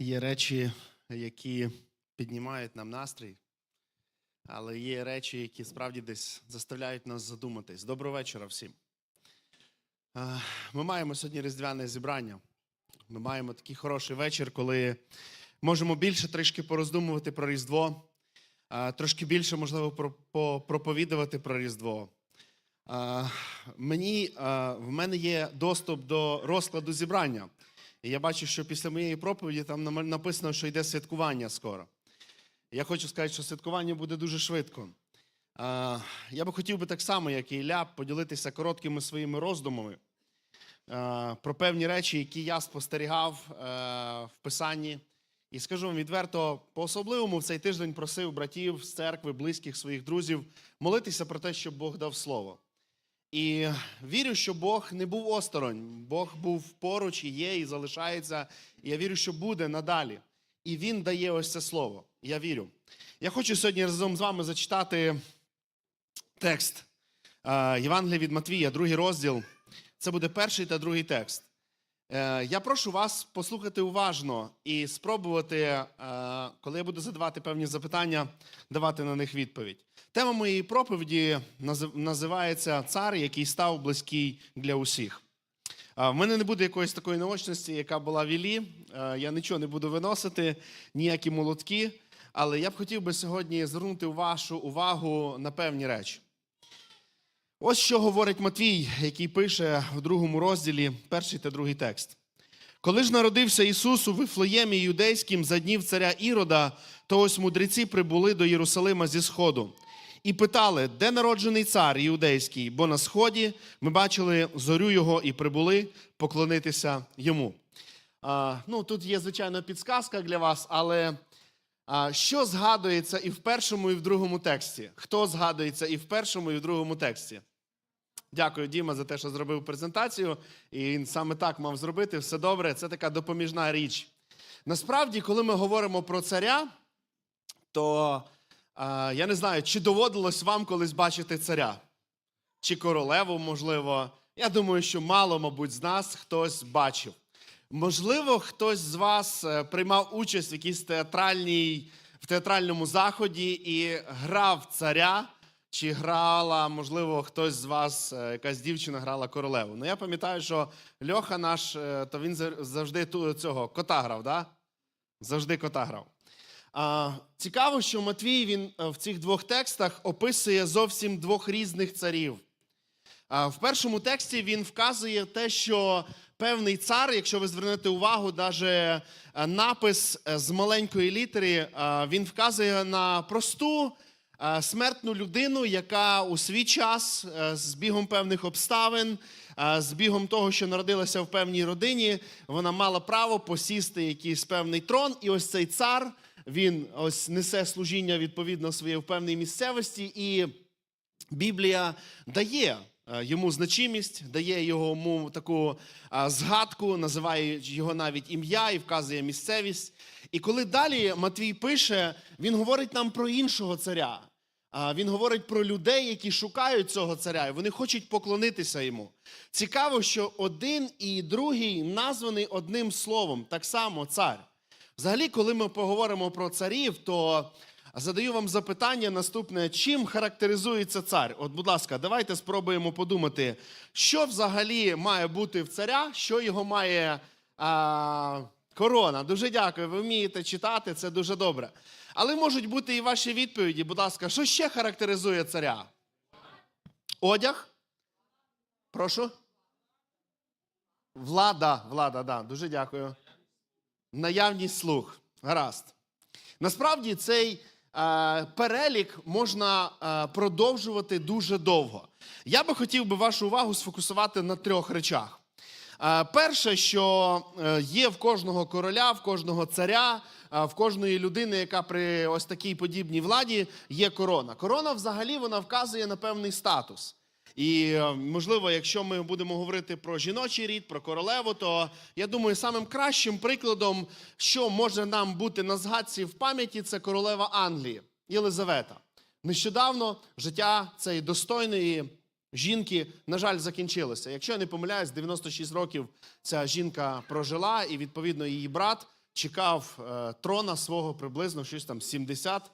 Є речі, які піднімають нам настрій, але є речі, які справді десь заставляють нас задуматись. Доброго вечора всім. Ми маємо сьогодні різдвяне зібрання. Ми маємо такий хороший вечір, коли можемо більше трішки пороздумувати про Різдво, трошки більше, можливо, про- по- проповідувати про Різдво. Мені, в мене є доступ до розкладу зібрання. І я бачу, що після моєї проповіді там написано, що йде святкування скоро. Я хочу сказати, що святкування буде дуже швидко. Я би хотів би так само, як і Ілля, поділитися короткими своїми роздумами про певні речі, які я спостерігав е, в Писанні. І скажу вам відверто, по-особливому в цей тиждень просив братів з церкви, близьких своїх друзів молитися про те, щоб Бог дав слово. І вірю, що Бог не був осторонь. Бог був поруч і є, і залишається. І я вірю, що буде надалі. І Він дає ось це слово. Я вірю. Я хочу сьогодні разом з вами зачитати текст е, Євангелія від Матвія, другий розділ. Це буде перший та другий текст. Е, Я прошу вас послухати уважно і спробувати, е, коли я буду задавати певні запитання, давати на них відповідь. Тема моєї проповіді назив- називається Цар, який став близький для усіх. А, В мене не буде якоїсь такої наочності, яка була в Іллі. Е, Я нічого не буду виносити, ніякі молотки. Але я б хотів би сьогодні звернути вашу увагу на певні речі. Ось що говорить Матвій, який пише в другому розділі перший та другий текст. Коли ж народився Ісус у Вифлеємі юдейським за днів царя Ірода, то ось мудреці прибули до Єрусалима зі сходу і питали, де народжений цар іудейський, бо на сході ми бачили зорю його і прибули поклонитися йому. А, ну, тут є, звичайно, підсказка для вас, але а, що згадується і в першому, і в другому тексті? Хто згадується і в першому, і в другому тексті? Дякую, Діма, за те, що зробив презентацію. І він саме так мав зробити. Все добре, це така допоміжна річ. Насправді, коли ми говоримо про царя, то а, я не знаю, чи доводилось вам колись бачити царя, чи королеву, можливо. Я думаю, що мало, мабуть, з нас хтось бачив. Можливо, хтось з вас е, приймав участь в якійсь театральній, в театральному заході і грав царя, чи грала, можливо, хтось з вас, е, якась дівчина грала королеву. Ну, я пам'ятаю, що Льоха наш, е, то він завжди цього кота грав, да? Завжди кота грав. А, цікаво, що Матвій він е, в цих двох текстах описує зовсім двох різних царів. А, В першому тексті він вказує те, що певний цар, якщо ви звернете увагу, навіть напис з маленької літери, він вказує на просту смертну людину, яка у свій час е, з бігом певних обставин, е, з бігом того, що народилася в певній родині, вона мала право посісти якийсь певний трон. І ось цей цар він ось несе служіння відповідно своє в певній місцевості. і Біблія дає е, йому значимість, дає йому таку е, згадку, називає його навіть ім'я і вказує місцевість. І коли далі Матвій пише, він говорить нам про іншого царя. Він говорить про людей, які шукають цього царя, і вони хочуть поклонитися йому. Цікаво, що один і другий названий одним словом, так само цар. Взагалі, коли ми поговоримо про царів, то задаю вам запитання наступне: чим характеризується цар? От, будь ласка, давайте спробуємо подумати, що взагалі має бути в царя, що його має а, корона. Дуже дякую. Ви вмієте читати, це дуже добре. Але можуть бути і ваші відповіді. Будь ласка, що ще характеризує царя? Одяг? Прошу? Влада, влада, да, дуже дякую. Наявність слух. Гаразд. Насправді цей е, перелік можна е, продовжувати дуже довго. Я би хотів би вашу увагу сфокусувати на трьох речах. Е, перше, що е, є в кожного короля, в кожного царя, е, в кожної людини, яка при ось такій подібній владі, є корона. Корона взагалі вона вказує на певний статус. І можливо, якщо ми будемо говорити про жіночий рід, про королеву, то я думаю, самим кращим прикладом, що може нам бути на згадці в пам'яті, це королева Англії Єлизавета. Нещодавно життя цієї достойної жінки, на жаль, закінчилося. Якщо я не помиляюсь, 96 років ця жінка прожила, і відповідно її брат чекав е, трона свого приблизно щось там 70,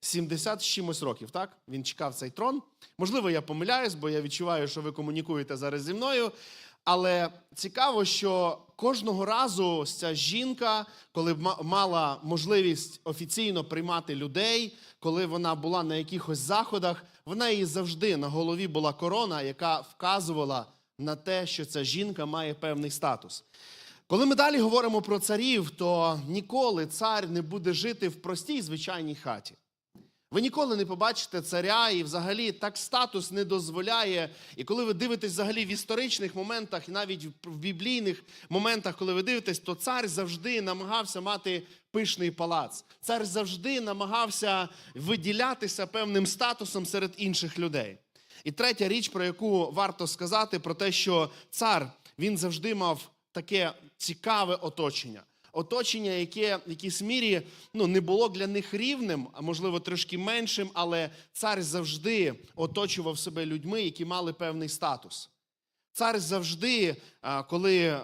70 з чимось років. Так? Він чекав цей трон. Можливо, я помиляюсь, бо я відчуваю, що ви комунікуєте зараз зі мною. Але цікаво, що кожного разу ця жінка, коли ма- мала можливість офіційно приймати людей, коли вона була на якихось заходах, вона її завжди на голові була корона, яка вказувала на те, що ця жінка має певний статус. Коли ми далі говоримо про царів, то ніколи цар не буде жити в простій звичайній хаті. Ви ніколи не побачите царя, і взагалі так статус не дозволяє. І коли ви дивитесь взагалі в історичних моментах, і навіть в біблійних моментах, коли ви дивитесь, то цар завжди намагався мати пишний палац. Цар завжди намагався виділятися певним статусом серед інших людей. І третя річ, про яку варто сказати, про те, що цар він завжди мав таке цікаве оточення. Оточення, яке в якійсь мірі ну, не було для них рівним, а можливо трошки меншим, але цар завжди оточував себе людьми, які мали певний статус. Цар завжди, коли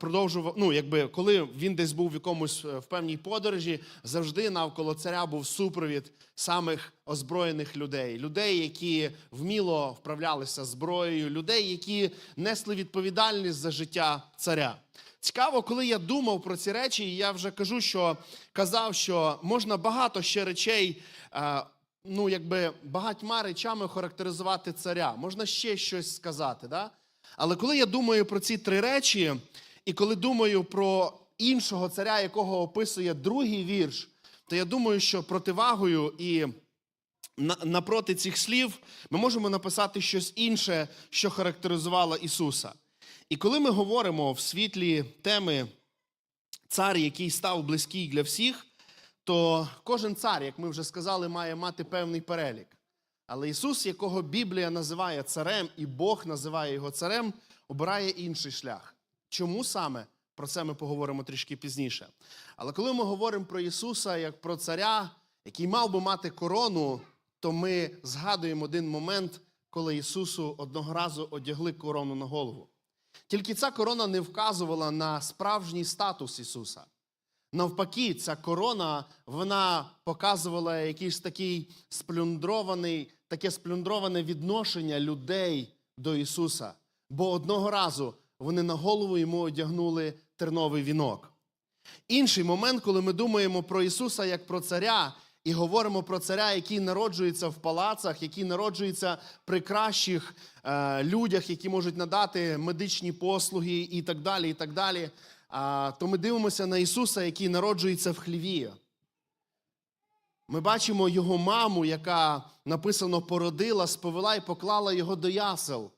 продовжував, ну якби коли він десь був в якомусь е, в певній подорожі, завжди навколо царя був супровід самих озброєних людей, людей, які вміло вправлялися зброєю, людей, які несли відповідальність за життя царя. Цікаво, коли я думав про ці речі, я вже кажу, що казав, що можна багато ще речей, е, ну якби багатьма речами характеризувати царя. Можна ще щось сказати. Да? Але коли я думаю про ці три речі, і коли думаю про іншого царя, якого описує другий вірш, то я думаю, що противагою і напроти цих слів ми можемо написати щось інше, що характеризувало Ісуса. І коли ми говоримо в світлі теми цар, який став близький для всіх, то кожен цар, як ми вже сказали, має мати певний перелік. Але Ісус, якого Біблія називає царем, і Бог називає його царем, обирає інший шлях. Чому саме? Про це ми поговоримо трішки пізніше. Але коли ми говоримо про Ісуса як про царя, який мав би мати корону, то ми згадуємо один момент, коли Ісусу одного разу одягли корону на голову. Тільки ця корона не вказувала на справжній статус Ісуса. Навпаки, ця корона вона показувала якийсь такий сплюндрований, таке сплюндроване відношення людей до Ісуса. Бо одного разу вони на голову йому одягнули терновий вінок. Інший момент, коли ми думаємо про Ісуса як про царя, і говоримо про царя, який народжується в палацах, який народжується при кращих е, людях, які можуть надати медичні послуги і так далі. і так далі. А, то ми дивимося на Ісуса, який народжується в хліві. Ми бачимо його маму, яка написано породила, сповела і поклала його до ясел.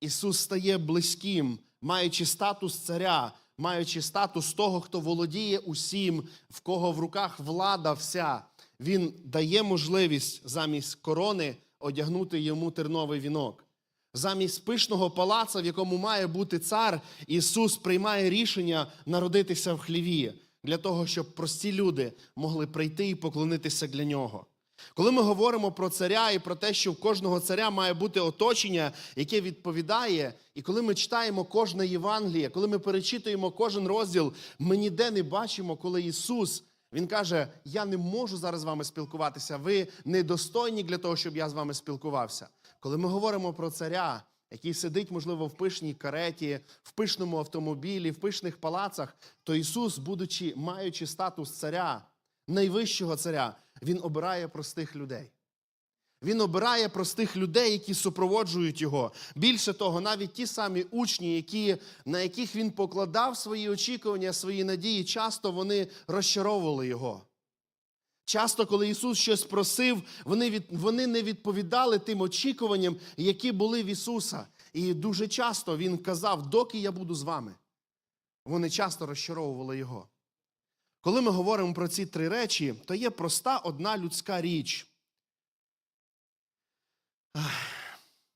Ісус стає близьким, маючи статус царя, маючи статус того, хто володіє усім, в кого в руках влада вся. Він дає можливість замість корони одягнути йому терновий вінок. Замість пишного палаца, в якому має бути цар, Ісус приймає рішення народитися в хліві для того, щоб прості люди могли прийти і поклонитися для нього. Коли ми говоримо про царя і про те, що в кожного царя має бути оточення, яке відповідає, і коли ми читаємо кожне Євангеліє, коли ми перечитуємо кожен розділ, ми ніде не бачимо, коли Ісус Він каже: Я не можу зараз з вами спілкуватися, ви недостойні для того, щоб я з вами спілкувався. Коли ми говоримо про царя, який сидить, можливо, в пишній кареті, в пишному автомобілі, в пишних палацах, то Ісус, будучи маючи статус царя, найвищого царя, Він обирає простих людей. Він обирає простих людей, які супроводжують його. Більше того, навіть ті самі учні, які, на яких він покладав свої очікування, свої надії, часто вони розчаровували його. Часто, коли Ісус щось просив, вони, від, вони не відповідали тим очікуванням, які були в Ісуса. І дуже часто Він казав, доки я буду з вами. Вони часто розчаровували Його. Коли ми говоримо про ці три речі, то є проста одна людська річ.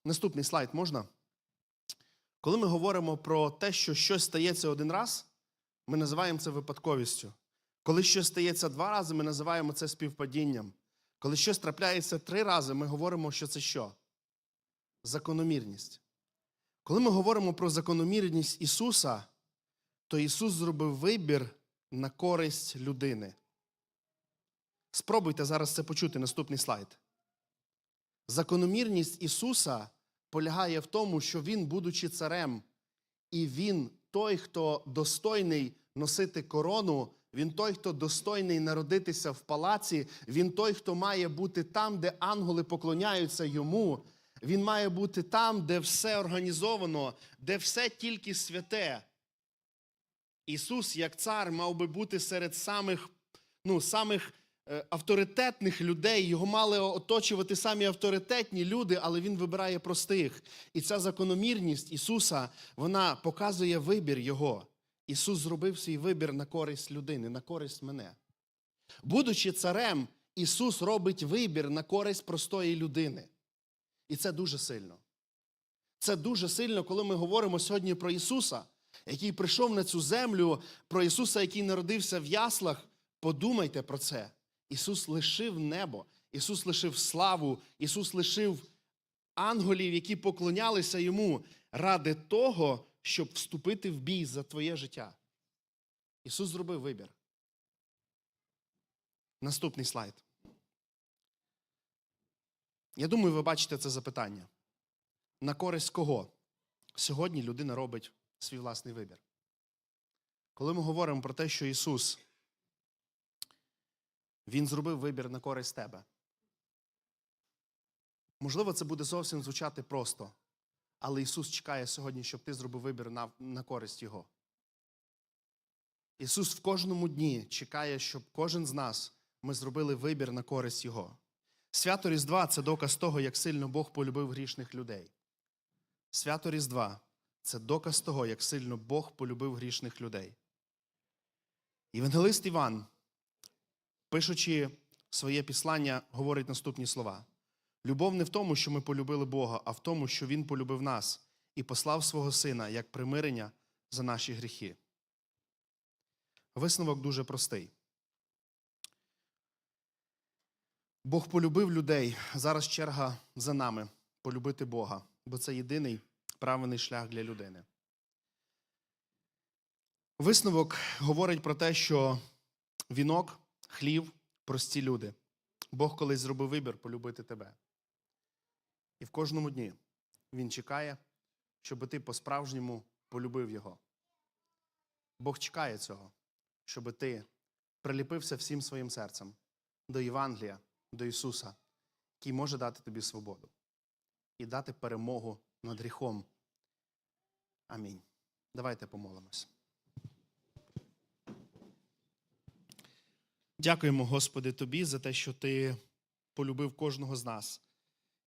Наступний слайд можна? Коли ми говоримо про те, що щось стається один раз, ми називаємо це випадковістю. Коли щось стається два рази, ми називаємо це співпадінням. Коли щось трапляється три рази, ми говоримо, що це що? Закономірність. Коли ми говоримо про закономірність Ісуса, то Ісус зробив вибір на користь людини. Спробуйте зараз це почути наступний слайд. Закономірність Ісуса полягає в тому, що Він, будучи царем, і Він той, хто достойний носити корону, Він той, хто достойний народитися в палаці, Він той, хто має бути там, де ангели поклоняються йому. Він має бути там, де все організовано, де все тільки святе. Ісус, як цар, мав би бути серед самих, ну, самих е, авторитетних людей. Його мали оточувати самі авторитетні люди, але Він вибирає простих. І ця закономірність Ісуса, вона показує вибір Його. Ісус зробив свій вибір на користь людини, на користь мене. Будучи царем, Ісус робить вибір на користь простої людини. І це дуже сильно. Це дуже сильно, коли ми говоримо сьогодні про Ісуса, який прийшов на цю землю, про Ісуса, який народився в яслах. Подумайте про це. Ісус лишив небо, Ісус лишив славу, Ісус лишив ангелів, які поклонялися Йому ради того, щоб вступити в бій за твоє життя. Ісус зробив вибір. Наступний слайд. Я думаю, ви бачите це запитання. На користь кого сьогодні людина робить свій власний вибір? Коли ми говоримо про те, що Ісус, Він зробив вибір на користь тебе. Можливо, це буде зовсім звучати просто, але Ісус чекає сьогодні, щоб ти зробив вибір на, на користь Його. Ісус в кожному дні чекає, щоб кожен з нас ми зробили вибір на користь Його. Свято Різдва це доказ того, як сильно Бог полюбив грішних людей. Свято Різдва це доказ того, як сильно Бог полюбив грішних людей. Євангелист Іван, пишучи своє післання, говорить наступні слова: Любов не в тому, що ми полюбили Бога, а в тому, що Він полюбив нас і послав свого Сина як примирення за наші гріхи. Висновок дуже простий. Бог полюбив людей. Зараз черга за нами полюбити Бога, бо це єдиний правильний шлях для людини. Висновок говорить про те, що вінок, хлів, прості люди. Бог колись зробив вибір полюбити тебе. І в кожному дні Він чекає, щоб ти по-справжньому полюбив Його. Бог чекає цього, щоб ти приліпився всім своїм серцем до Євангелія, до Ісуса, який може дати тобі свободу і дати перемогу над гріхом. Амінь. Давайте помолимось. Дякуємо, Господи, Тобі за те, що Ти полюбив кожного з нас.